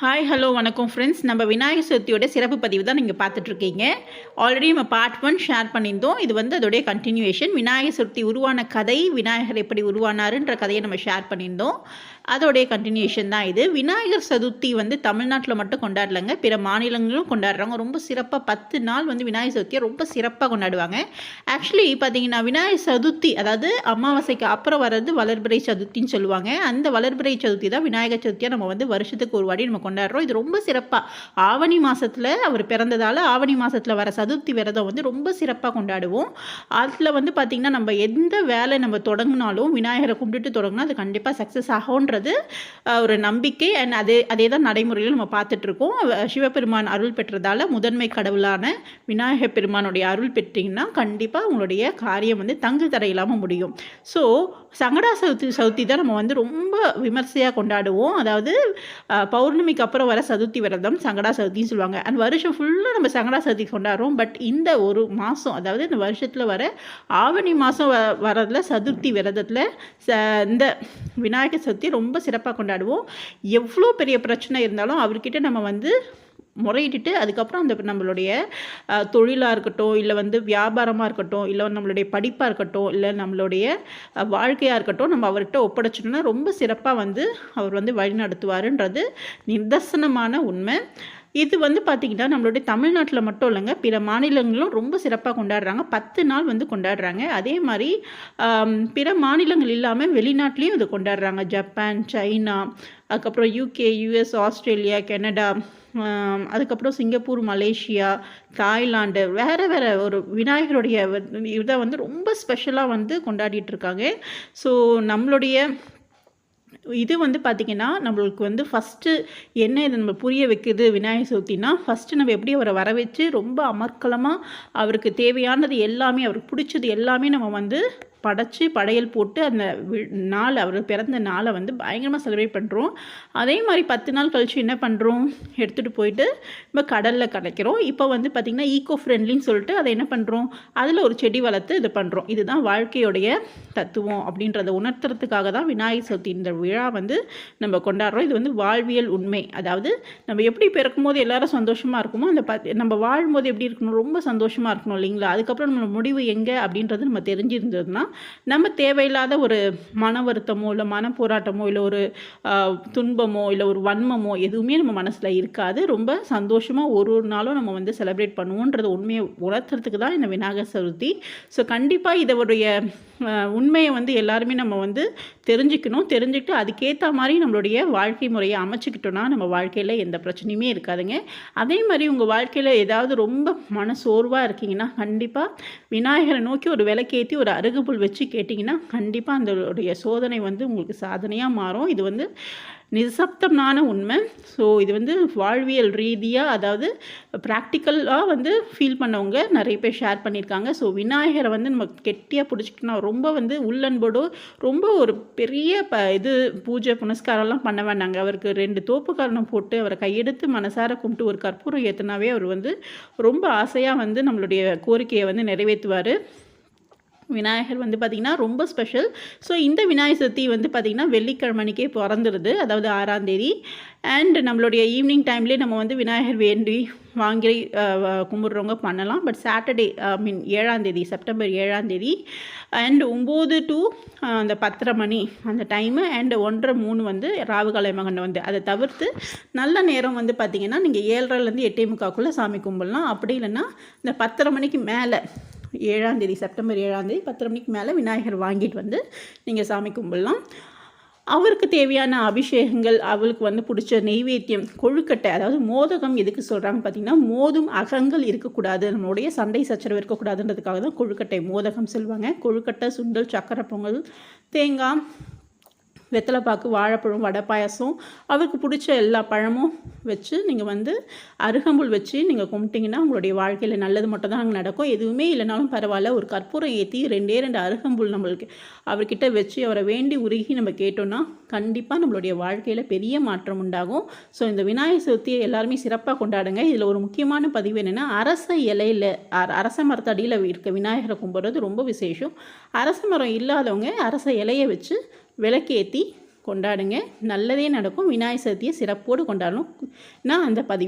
Hi hello வணக்கம் friends நம்ம விநாயகர் சதுர்த்தியோட சிறப்பு பதிவு தான் நீங்கள் பார்த்துட்ருக்கீங்க. ஆல்ரெடி நம்ம பார்ட் ஒன் ஷேர் பண்ணியிருந்தோம். இது வந்து அதோடைய கண்டினியூவேஷன் விநாயகர் சதுர்த்தி உருவான கதை விநாயகர் எப்படி உருவானாருன்ற கதையை நம்ம ஷேர் பண்ணியிருந்தோம். அதோடைய கண்டினியூஷன் தான் இது. விநாயகர் சதுர்த்தி வந்து தமிழ்நாட்டில் மட்டும் கொண்டாடலங்க. பிற மாநிலங்களும் கொண்டாடுறாங்க. ரொம்ப சிறப்பாக பத்து நாள் வந்து விநாயகர் சதுர்த்தியை ரொம்ப சிறப்பாக கொண்டாடுவாங்க. ஆக்சுவலி பார்த்தீங்கன்னா விநாயகர் சதுர்த்தி அதாவது அமாவாசைக்கு அப்புறம் வர்றது வளர்பிறை சதுர்த்தின்னு சொல்லுவாங்க. அந்த வளர்பிறை சதுர்த்தி தான் விநாயகர் சதுர்த்தியாக நம்ம வந்து வருஷத்துக்கு ஒரு வாடி நம்ம கொண்டாடுறோம். இது ரொம்ப சிறப்பாக ஆவணி மாதத்தில் அவர் பிறந்ததால் ஆவணி மாதத்தில் வர சதுர்த்தி விரதம் வந்து ரொம்ப சிறப்பாக கொண்டாடுவோம். அதில் வந்து பார்த்திங்கன்னா நம்ம எந்த வேலை நம்ம தொடங்கினாலும் விநாயகரை கும்பிட்டுட்டு தொடங்கினா அது கண்டிப்பாக சக்ஸஸ் ஆகும்ன்றது ஒரு நம்பிக்கை. அண்ட் அதே அதே தான் நடைமுறையில் நம்ம பார்த்துட்ருக்கோம் சிவபெருமான் அருள் பெற்றதால் முதன்மை கடவுளான விநாயகர் பெருமானுடைய அருள் பெற்றீங்கன்னா கண்டிப்பாக உங்களுடைய காரியம் வந்து தங்கு தடையில்லாமல் முடியும். ஸோ சங்கடா சதுர்த்தி சதுர்த்தி தான் நம்ம வந்து ரொம்ப விமர்சையாக கொண்டாடுவோம். அதாவது பௌர்ணமி சதுர்த்திக்கு அப்புறம் வர சதுர்த்தி விரதம் சங்கடா சதுர்த்தின்னு சொல்லுவாங்க. அண்ட் வருஷம் ஃபுல்லாக நம்ம சங்கடா சதுர்த்தி கொண்டாடுறோம். பட் இந்த ஒரு மாதம் அதாவது இந்த வருஷத்தில் வர ஆவணி மாதம் வ வரதில் சதுர்த்தி விரதத்தில் ச இந்த விநாயகர் சதுர்த்தி ரொம்ப சிறப்பாக கொண்டாடுவோம். எவ்வளோ பெரிய பிரச்சனை இருந்தாலும் அவர்கிட்ட நம்ம வந்து முறையிட்டுட்டு அதுக்கப்புறம் அந்த நம்மளுடைய தொழிலாக இருக்கட்டும் இல்லை வந்து வியாபாரமாக இருக்கட்டும் இல்லை நம்மளுடைய படிப்பாக இருக்கட்டும் இல்லை நம்மளுடைய வாழ்க்கையாக இருக்கட்டும் நம்ம அவர்கிட்ட ஒப்படைச்சிட்டோம்னா ரொம்ப சிறப்பாக வந்து அவர் வந்து வழி நடத்துவாருன்றது நிதர்சனமான உண்மை. இது வந்து பார்த்திங்கன்னா நம்மளுடைய தமிழ்நாட்டில் மட்டும் இல்லைங்க பிற மாநிலங்களும் ரொம்ப சிறப்பாக கொண்டாடுறாங்க. பத்து நாள் வந்து கொண்டாடுறாங்க. அதே மாதிரி பிற மாநிலங்கள் இல்லாமல் வெளிநாட்டிலையும் இது கொண்டாடுறாங்க. ஜப்பான் சைனா அதுக்கப்புறம் யூகே யூஎஸ் ஆஸ்திரேலியா கனடா அதுக்கப்புறம் சிங்கப்பூர் மலேசியா தாய்லாந்து வேறு வேறு ஒரு விநாயகருடைய இதை வந்து ரொம்ப ஸ்பெஷலாக வந்து கொண்டாடிட்டு இருக்காங்க ஸோ நம்மளுடைய இது வந்து பார்த்திங்கன்னா நம்மளுக்கு வந்து ஃபஸ்ட்டு என்ன இது நம்ம புரிய வைக்குது விநாயகர் சதுர்த்தினா ஃபஸ்ட்டு நம்ம எப்படி அவரை வர வச்சு ரொம்ப அமர்க்கலமாக அவருக்கு தேவையானது எல்லாமே அவருக்கு பிடிச்சது எல்லாமே நம்ம வந்து படைச்சி படையல் போட்டு அந்த வி- நாள் அவர் பிறந்த நாளை வந்து பயங்கரமாக செலிப்ரேட் பண்ணுறோம் அதே மாதிரி பத்து நாள் கழிச்சு என்ன பண்ணுறோம் எடுத்துகிட்டு போயிட்டு நம்ம கடலில் கலைக்கிறோம் இப்போ வந்து பார்த்திங்கன்னா ஈகோ ஃப்ரெண்ட்லின்னு சொல்லிட்டு அதை என்ன பண்ணுறோம் அதில் ஒரு செடி வளர்த்து இது பண்ணுறோம் இதுதான் வாழ்க்கையுடைய தத்துவம் அப்படின்றத உணர்த்துறதுக்காக தான் விநாயகர் சதுர்த்தி இந்த விழா வந்து நம்ம கொண்டாடுறோம். இது வந்து வாழ்வியல் உண்மை. அதாவது நம்ம எப்படி பிறக்கும் போது எல்லாரும் சந்தோஷமாக இருக்குமோ அந்த ப நம்ம வாழும்போது எப்படி இருக்கணும்? ரொம்ப சந்தோஷமாக இருக்கணும் இல்லைங்களா? அதுக்கப்புறம் நம்ம முடிவு எங்கே அப்படின்றது நம்ம தெரிஞ்சிருந்ததுன்னா நம்ம தேவையில்லாத ஒரு மன வருத்தமோ இல்லை மன போராட்டமோ இல்லை ஒரு துன்பமோ இல்லை ஒரு வன்மமோ எதுவுமே நம்ம மனசில் இருக்காது. ரொம்ப சந்தோஷமாக ஒரு ஒரு நாளும் நம்ம வந்து செலிப்ரேட் பண்ணுவோன்றது உண்மையை உணர்த்துறதுக்கு தான் இந்த விநாயகர் சதுர்த்தி. ஸோ கண்டிப்பாக இதோடைய உண்மையை வந்து எல்லாருமே நம்ம வந்து தெரிஞ்சுக்கணும். தெரிஞ்சுக்கிட்டு அதுக்கேற்ற மாதிரி நம்மளுடைய வாழ்க்கை முறையை அமைச்சுக்கிட்டோன்னா நம்ம வாழ்க்கையில் எந்த பிரச்சனையுமே இருக்காதுங்க. அதே மாதிரி உங்கள் வாழ்க்கையில் ஏதாவது ரொம்ப மன சோர்வாக இருக்கீங்கன்னா கண்டிப்பாக விநாயகரை நோக்கி ஒரு விளக்கேற்றி ஒரு அருகுபுல் வச்சு கேட்டிங்கன்னா கண்டிப்பாக அந்த சோதனை வந்து உங்களுக்கு சாதனையாக மாறும். இது வந்து நிசப்தமான உண்மை. ஸோ இது வந்து வாழ்வியல் ரீதியாக அதாவது ப்ராக்டிக்கலாக வந்து ஃபீல் பண்ணவங்க நிறைய பேர் ஷேர் பண்ணியிருக்காங்க ஸோ விநாயகரை வந்து நம்ம கெட்டியாக பிடிச்சிக்கிட்டோம்னா ரொம்ப வந்து உள்ளன்போடு ரொம்ப ஒரு பெரிய ப இது பூஜை புனஸ்காரம்லாம் பண்ண வேண்டாங்க. அவருக்கு ரெண்டு தோப்பு காரணம் போட்டு அவரை கையெடுத்து மனசார கும்பிட்டு ஒரு கற்பூரம் ஏற்றினாவே அவர் வந்து ரொம்ப ஆசையாக வந்து நம்மளுடைய கோரிக்கையை வந்து நிறைவேற்றுவார். விநாயகர் வந்து பார்த்திங்கன்னா ரொம்ப ஸ்பெஷல் ஸோ இந்த விநாயகர் சதுர்த்தி வந்து பார்த்திங்கன்னா வெள்ளிக்கிழமைக்கே பிறந்துருது. அதாவது ஆறாம் தேதி. அண்ட் நம்மளுடைய ஈவினிங் டைம்லேயே நம்ம வந்து விநாயகர் வேண்டி வாங்கி கும்பிட்றவங்க பண்ணலாம். பட் சாட்டர்டே ஐ மீன் ஏழாந்தேதி செப்டம்பர் ஏழாந்தேதி அண்ட் ஒம்பது டு அந்த பத்தரை மணி அந்த டைமு அண்ட் ஒன்றரை மூணு வந்து ராவுகாலை மகன் வந்து. அதை தவிர்த்து நல்ல நேரம் வந்து பார்த்திங்கன்னா நீங்கள் ஏழரைலேருந்து எட்டே முக்காக்குள்ளே சாமி கும்பிடலாம். அப்படி இல்லைன்னா இந்த பத்தரை மணிக்கு மேலே ஏழாந்தேதி செப்டம்பர் ஏழாந்தேதி பத்தரை மணிக்கு மேலே விநாயகர் வாங்கிட்டு வந்து நீங்கள் சாமி கும்பிடலாம். அவருக்கு தேவையான அபிஷேகங்கள் அவளுக்கு வந்து பிடிச்ச நெய்வேத்தியம் கொழுக்கட்டை அதாவது மோதகம் எதுக்கு சொல்கிறாங்க பார்த்தீங்கன்னா மோதும் அகங்கள் இருக்கக்கூடாது. நம்மளுடைய சண்டை சச்சரவு இருக்கக்கூடாதுன்றதுக்காக தான் கொழுக்கட்டை மோதகம் சொல்லுவாங்க. கொழுக்கட்டை சுண்டல் சக்கரை பொங்கல் தேங்காய் வெத்தலைப்பாக்கு வாழைப்பழம் வடை பாயாசம் அவருக்கு பிடிச்ச எல்லா பழமும் வச்சு நீங்கள் வந்து அருகம்புல் வச்சு நீங்கள் கும்பிட்டிங்கன்னா உங்களுடைய வாழ்க்கையில் நல்லது மட்டும் தான் அங்கே நடக்கும். எதுவுமே இல்லைனாலும் பரவாயில்ல ஒரு கற்பூரம் ஏற்றி ரெண்டே ரெண்டு அருகம்புல் நம்மளுக்கு அவர்கிட்ட வச்சு அவரை வேண்டி உருகி நம்ம கேட்டோம்னா கண்டிப்பாக நம்மளுடைய வாழ்க்கையில் பெரிய மாற்றம் உண்டாகும். ஸோ இந்த விநாயகர் சதுர்த்தியை எல்லாருமே சிறப்பாக கொண்டாடுங்க. இதில் ஒரு முக்கியமான பதிவு என்னென்னா அரச இலையில் அர- அரச மரத்தடியில் இருக்க விநாயகரை கும்பிட்றது ரொம்ப விசேஷம். அரச மரம் இல்லாதவங்க அரச இலையை வச்சு விளக்கேற்றி கொண்டாடுங்க. நல்லதே நடக்கும். விநாயகர் சதுர்த்தியை சிறப்போடு கொண்டாடணும். நான் அந்த பதிவு